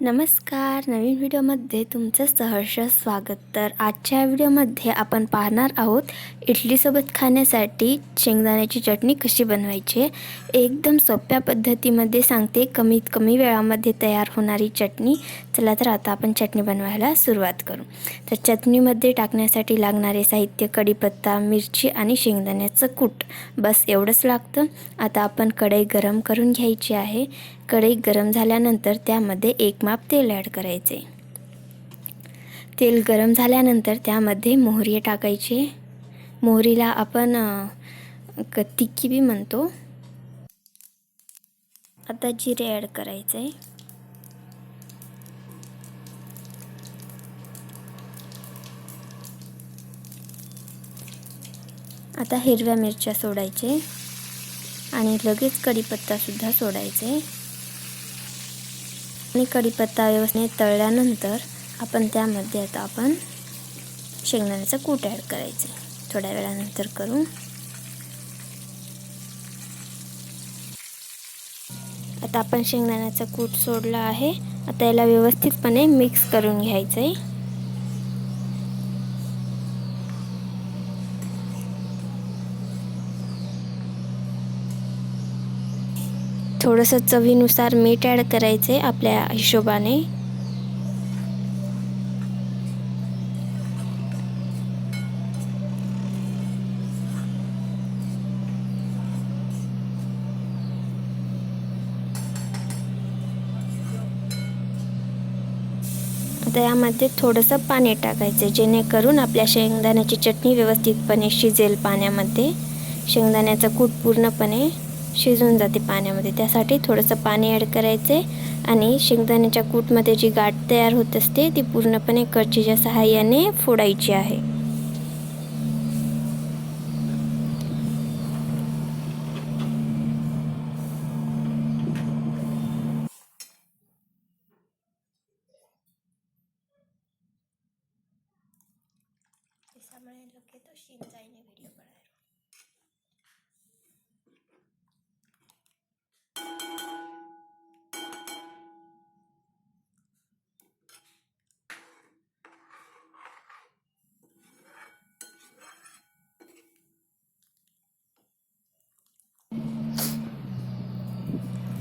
नमस्कार नवीन व्हिडिओमध्ये तुमचं सहर्ष स्वागत. तर आजच्या व्हिडिओमध्ये आपण पाहणार आहोत इडलीसोबत खाण्यासाठी शेंगदाण्याची चटणी कशी बनवायची? आहे. एकदम सोप्या पद्धतीमध्ये सांगते कमीत कमी वेळामध्ये तयार होणारी चटणी. चला तर आता आपण चटणी बनवायला सुरुवात करू. तर चटणीमध्ये टाकण्यासाठी लागणारे साहित्य कढीपत्ता मिरची आणि शेंगदाण्याचं कूट. बस एवढंच लागतं. आता आपण कढई गरम करून घ्यायची आहे. कढई गरम झाल्यानंतर त्यामध्ये एक माप तेल ॲड करायचे. तेल गरम झाल्यानंतर त्यामध्ये मोहरी टाकायचे. मोहरीला आपण तिक्की बी म्हणतो. आता जिरे ॲड करायचे. आता हिरव्या मिरच्या सोडायचे आणि लगेच कढीपत्तासुद्धा सोडायचे. आणि कढीपत्ता व्यवस्थित तळल्यानंतर आपण त्यामध्ये आता आपण शेंगदाण्याचं कूट ॲड करायचं थोड्या वेळानंतर करू. आता आपण शेंगदाण्याचा कूट सोडला आहे. आता याला व्यवस्थितपणे मिक्स करून घ्यायचं आहे थोडंसं चवीनुसार मीठ ॲड करायचे आपल्या हिशोबाने. आता यामध्ये थोडंसं पाणी टाकायचं जेणेकरून आपल्या शेंगदाण्याची चटणी व्यवस्थितपणे शिजेल पाण्यामध्ये. शेंगदाण्याचा कूट पूर्णपणे शिजून जाते पाण्यामध्ये. त्यासाठी थोडंसं पाणी ॲड करायचे आणि शेंगदाण्याच्या कूटमध्ये जी गाठ तयार होत असते ती पूर्णपणे कळचीच्या सहाय्याने फोडायची आहे. तो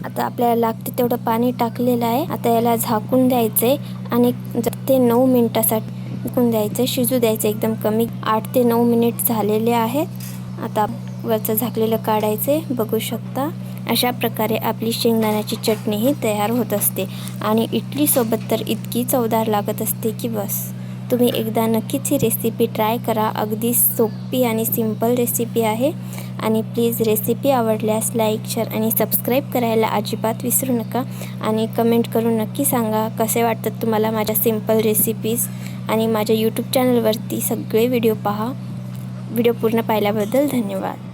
आता आपल्याला लागते तेवढं पाणी टाकलेलं आहे. आता याला झाकून द्यायचे आणि ते नऊ मिनटासाठी झाकून द्यायचं शिजू द्यायचं एकदम कमी. आठ ते नऊ मिनिट झालेले आहेत. आता वरचं झाकलेलं काढायचे बघू शकता. अशा प्रकारे आपली शेंगदाण्याची चटणीही तयार होत असते. आणि इडलीसोबत तर इतकी चवदार लागत असते की बस. तुम्ही एकदा नक्कीच ही रेसिपी ट्राय करा. अगदी सोपी आणि सिंपल रेसिपी आहे. आणि प्लीज रेसिपी आवडल्यास लाईक शेअर आणि सबस्क्राईब करायला अजिबात विसरू नका. आणि कमेंट करून नक्की सांगा कसे वाटतात तुम्हाला माझ्या सिंपल रेसिपीज आणि माझ्या यूट्यूब चॅनलवरती सगळे व्हिडिओ पहा. व्हिडिओ पूर्ण पाहिल्याबद्दल धन्यवाद.